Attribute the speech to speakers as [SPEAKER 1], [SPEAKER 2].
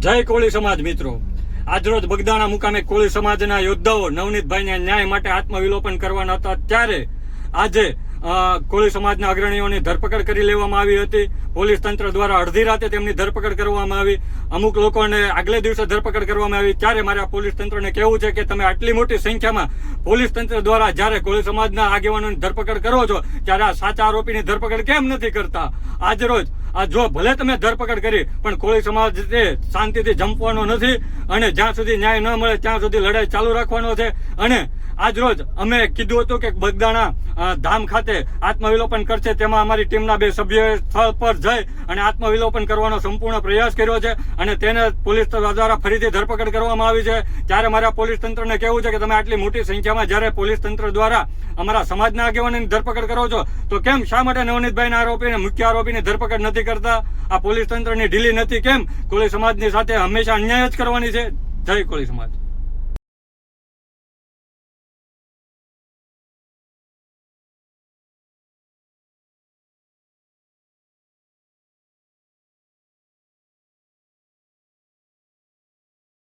[SPEAKER 1] જય કોળી સમાજ મિત્રો. આજરોજ બગદાણા મુકામે કોળી સમાજના યોદ્ધાઓ નવનીતભાઈને ન્યાય માટે આત્મવિલોપન કરવાના હતા. ત્યારે આજે કોળી સમાજના અગ્રણીઓની ધરપકડ કરી લેવામાં આવી હતી. પોલીસ તંત્ર દ્વારા અડધી રાતે તેમની ધરપકડ કરવામાં આવી. અમુક લોકોને આગલે દિવસે ધરપકડ કરવામાં આવી. ત્યારે મારે પોલીસ તંત્રને કહેવું છે કે તમે આટલી મોટી સંખ્યામાં પોલીસ તંત્ર દ્વારા જ્યારે કોળી સમાજના આગેવાનોની ધરપકડ કરો છો, ત્યારે આ સાચા આરોપીની ધરપકડ કેમ નથી કરતા? આજરોજ, આ જો ભલે તમે ધરપકડ કરી, પણ કોળી સમાજ શાંતિથી જંપવાનો નથી અને જ્યાં સુધી ન્યાય ન મળે, ત્યાં સુધી લડાઈ ચાલુ રાખવાનો છે. અને આજરોજ અમે કીધું હતું કે બગદાણા ધામ ધામ ખાતે આત્મવિલોપન કરશે તેમાં અમારી ટીમના બે સભ્યોએ સ્થળ પર જઈ અને આત્મવિલોપન કરવાનો સંપૂર્ણ પ્રયાસ કર્યો છે અને તેને પોલીસ દ્વારા ફરીથી ધરપકડ કરવામાં આવી છે. ત્યારે મારા પોલીસ તંત્રને કહેવું છે કે તમે આટલી મોટી સંખ્યામાં જ્યારે પોલીસ તંત્ર દ્વારા અમારા સમાજના આગેવાનોની ધરપકડ કરો છો, તો કેમ શા માટે નવનીતભાઈના આરોપીને મુખ્ય આરોપીની ધરપકડ નથી કરતા? આ પોલીસ તંત્રની ઢીલી નથી કેમ? કોળી સમાજની સાથે હંમેશા અન્યાય જ કરવાની છે. જય કોળી સમાજ.